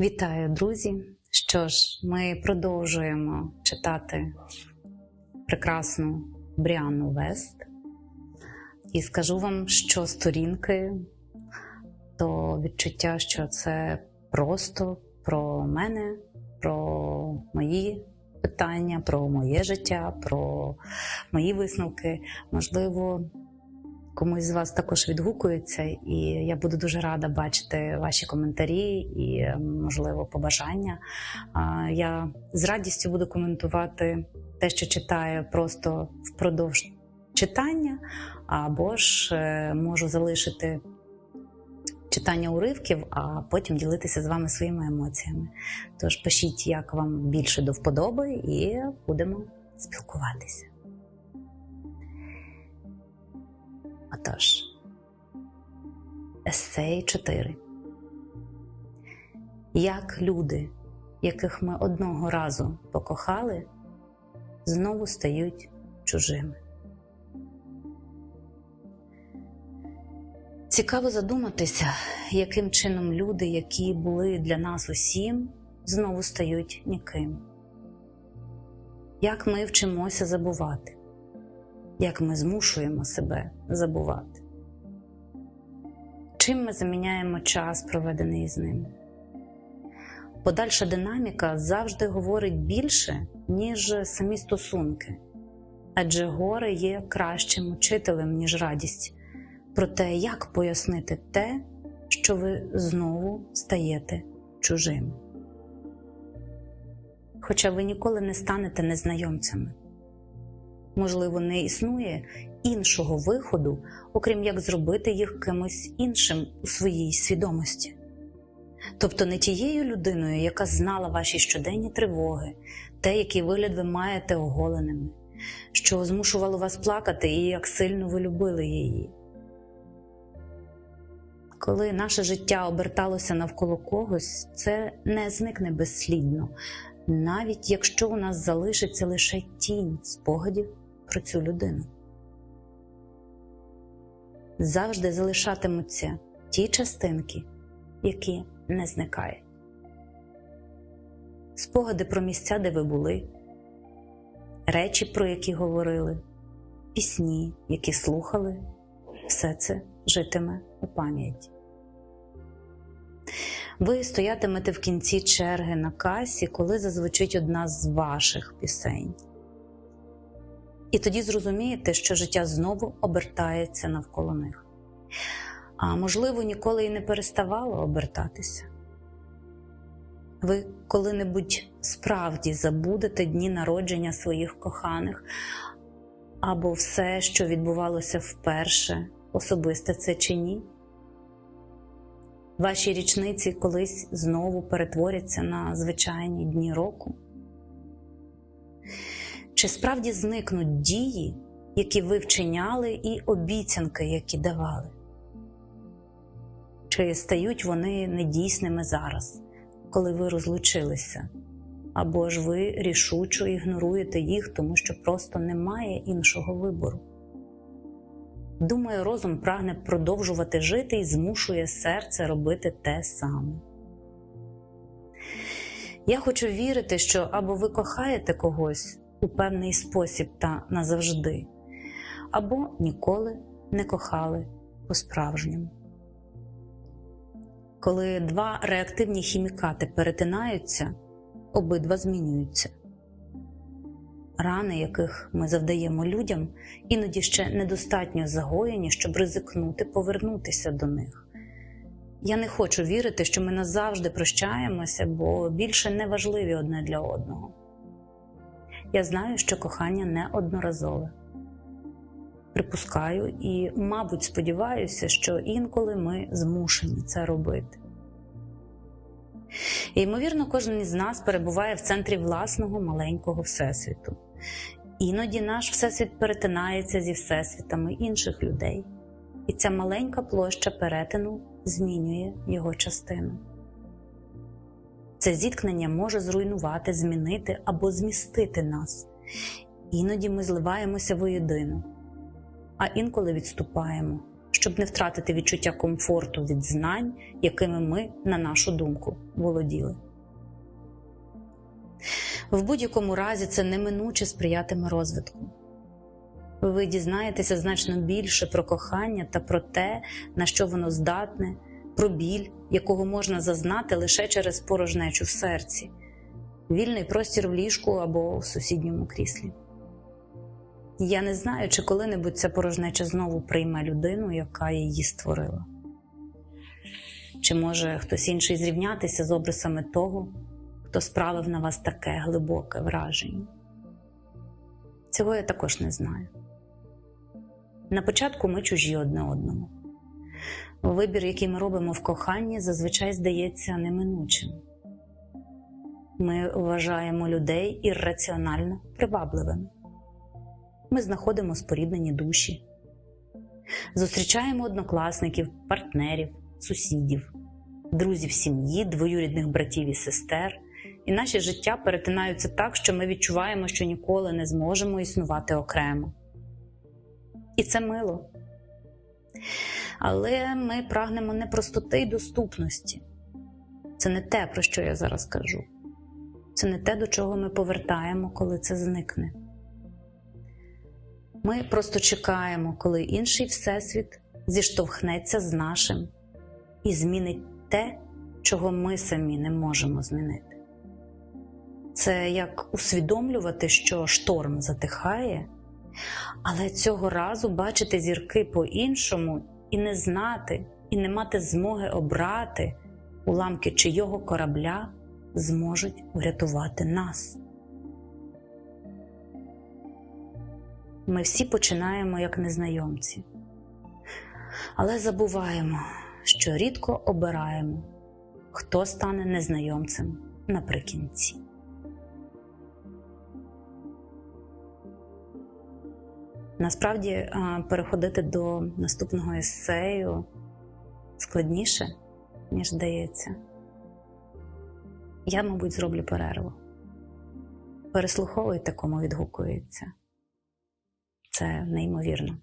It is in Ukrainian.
Вітаю, друзі! Що ж, ми продовжуємо читати прекрасну Бріанну Вест. І скажу вам, що сторінки то відчуття, що це просто про мене, про мої питання, про моє життя, про мої висновки. Можливо, комусь з вас також відгукується, і я буду дуже рада бачити ваші коментарі і, можливо, побажання. Я з радістю буду коментувати те, що читаю, просто впродовж читання, або ж е, можу залишити читання уривків, а потім ділитися з вами своїми емоціями. Тож пишіть, як вам більше до вподоби, і будемо спілкуватися. Отож, есей 4. Як люди, яких ми одного разу покохали, знову стають чужими. Цікаво задуматися, яким чином люди, які були для нас усім, знову стають ніким. Як ми вчимося забувати, як ми змушуємо себе забувати. Чим ми заміняємо час, проведений з ними? Подальша динаміка завжди говорить більше, ніж самі стосунки, адже горе є кращим учителем, ніж радість про те, як пояснити те, що ви знову стаєте чужими. Хоча ви ніколи не станете незнайомцями. Можливо, не існує іншого виходу, окрім як зробити їх кимось іншим у своїй свідомості. Тобто не тією людиною, яка знала ваші щоденні тривоги, те, який вигляд ви маєте оголеними, що змушувало вас плакати і як сильно ви любили її. Коли наше життя оберталося навколо когось, це не зникне безслідно, навіть якщо у нас залишиться лише тінь спогадів про цю людину. Завжди залишатимуться ті частинки, які не зникають. Спогади про місця, де ви були, речі, про які говорили, пісні, які слухали, все це житиме у пам'яті. Ви стоятимете в кінці черги на касі, коли зазвучить одна з ваших пісень. І тоді зрозумієте, що життя знову обертається навколо них. А можливо, ніколи і не переставало обертатися. Ви коли-небудь справді забудете дні народження своїх коханих або все, що відбувалося вперше, особисте це чи ні? Ваші річниці колись знову перетворяться на звичайні дні року? Чи справді зникнуть дії, які ви вчиняли, і обіцянки, які давали? Чи стають вони недійсними зараз, коли ви розлучилися? Або ж ви рішучо ігноруєте їх, тому що просто немає іншого вибору? Думаю, розум прагне продовжувати жити і змушує серце робити те саме. Я хочу вірити, що або ви кохаєте когось у певний спосіб та назавжди, або ніколи не кохали по-справжньому. Коли два реактивні хімікати перетинаються, обидва змінюються. Рани, яких ми завдаємо людям, іноді ще недостатньо загоєні, щоб ризикнути повернутися до них. Я не хочу вірити, що ми назавжди прощаємося, бо більше не важливі одне для одного. Я знаю, що кохання не одноразове. Припускаю і, мабуть, сподіваюся, що інколи ми змушені це робити. І, ймовірно, кожен із нас перебуває в центрі власного маленького всесвіту. Іноді наш всесвіт перетинається зі всесвітами інших людей, і ця маленька площа перетину змінює його частину. Це зіткнення може зруйнувати, змінити або змістити нас. Іноді ми зливаємося воєдино, а інколи відступаємо, щоб не втратити відчуття комфорту від знань, якими ми, на нашу думку, володіли. В будь-якому разі це неминуче сприятиме розвитку. Ви дізнаєтеся значно більше про кохання та про те, на що воно здатне, про біль, якого можна зазнати лише через порожнечу в серці, вільний простір в ліжку або в сусідньому кріслі. Я не знаю, чи коли-небудь ця порожнеча знову прийме людину, яка її створила. Чи може хтось інший зрівнятися з обрисами того, хто справив на вас таке глибоке враження? Цього я також не знаю. На початку ми чужі одне одному. Вибір, який ми робимо в коханні, зазвичай здається неминучим. Ми вважаємо людей ірраціонально привабливими. Ми знаходимо споріднені душі, зустрічаємо однокласників, партнерів, сусідів, друзів сім'ї, двоюрідних братів і сестер, і наші життя перетинаються так, що ми відчуваємо, що ніколи не зможемо існувати окремо. І це мило. Але ми прагнемо не простоти й доступності. Це не те, про що я зараз кажу. Це не те, до чого ми повертаємо, коли це зникне. Ми просто чекаємо, коли інший всесвіт зіштовхнеться з нашим і змінить те, чого ми самі не можемо змінити. Це як усвідомлювати, що шторм затихає, але цього разу бачити зірки по-іншому і не знати, і не мати змоги обрати, уламки чийого корабля зможуть врятувати нас. Ми всі починаємо як незнайомці, але забуваємо, що рідко обираємо, хто стане незнайомцем наприкінці. Насправді переходити до наступного есею складніше, ніж здається. Я, мабуть, зроблю перерву. Переслуховуйте, кому відгукується. Це неймовірно.